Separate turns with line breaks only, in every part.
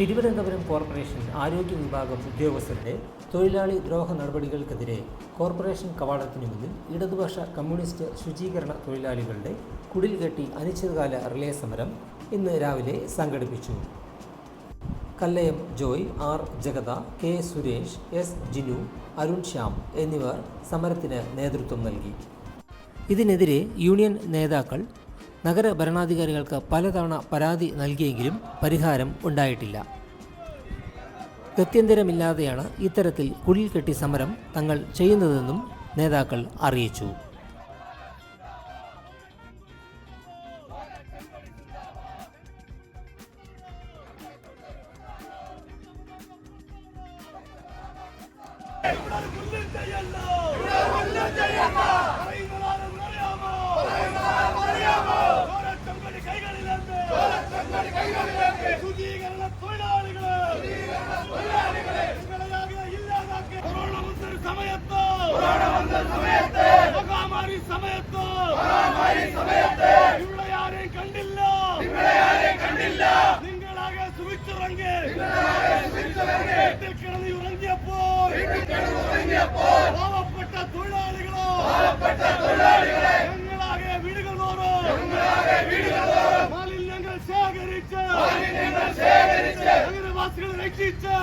Thiruvananthapuram corporation ആരോഗ്യ വിഭാഗം ഉദ്യോഗസ്ഥരുടെ തൊഴിലാളി ദ്രോഹ നടപടികൾക്കെതിരെ കോർപ്പറേഷൻ കവാടത്തിനു മുന്നിൽ ഇടതുപക്ഷ കമ്മ്യൂണിസ്റ്റ് ശുചീകരണ തൊഴിലാളികളുടെ കുടിൽ കെട്ടി അനിശ്ചിതകാല റിലേ സമരം ഇന്ന് രാവിലെ സംഘടിപ്പിച്ചു. Kallayam Joy R. Jagatha K. Suresh S. Jinu Arun Shyam എന്നിവർ സമരത്തിന് നേതൃത്വം നൽകി. ഇതിനെതിരെ യൂണിയൻ നേതാക്കൾ നഗര ഭരണാധികാരികൾക്ക് പലതവണ പരാതി നൽകിയെങ്കിലും പരിഹാരം ഉണ്ടായിട്ടില്ല. ഗത്യന്തരമില്ലാതെയാണ് ഇത്തരത്തിൽ കുഴിയിൽ കെട്ടി സമരം തങ്ങൾ ചെയ്യുന്നതെന്നും നേതാക്കൾ അറിയിച്ചു.
മഹാമാരി സമയത്ത്. ഇവിടെ ആരെയും കണ്ടില്ല. നിങ്ങളാകെ സുവിച്ചിറങ്ങി വീട്ടിൽ കിടന്ന് ഉറങ്ങിയപ്പോൾ. പാവപ്പെട്ട തൊഴിലാളികളോ. രക്ഷിച്ച്.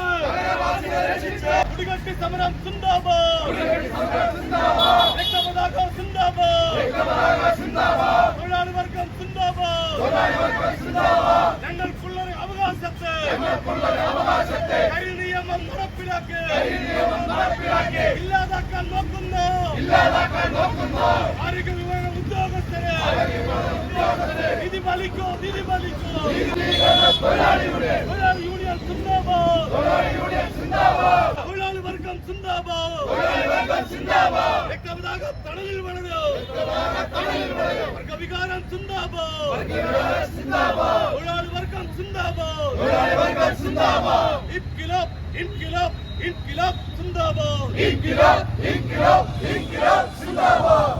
കുടികെട്ടി സമരം രക്തപതാക തൊഴിലാളി വർഗം സിന്ദാബാദ്. ഞങ്ങൾക്കുള്ളൊരു അവകാശത്തെ. കരി നിയമം നടപ്പിലാക്കി. ഇല്ലാതാക്കാൻ നോക്കുന്നു. ആരോഗ്യ വിഭാഗ ഉദ്യോഗസ്ഥരെ. നിധി പാലിക്കോ നിധി പാലിക്കോ. തൊഴിലാളി യൂണിയൻ സിന്ദാബാദ് തൊഴിലാളി വർഗം രക്തപതാക തണലിൽ വളരോ വർഗവികാരം തൊഴിലാളി വർഗം സിന്ദാബാദ് ഇൻകിലാബ് ഇൻകിലാബ് ഇൻകിലാബ് സിന്ദാബാദ്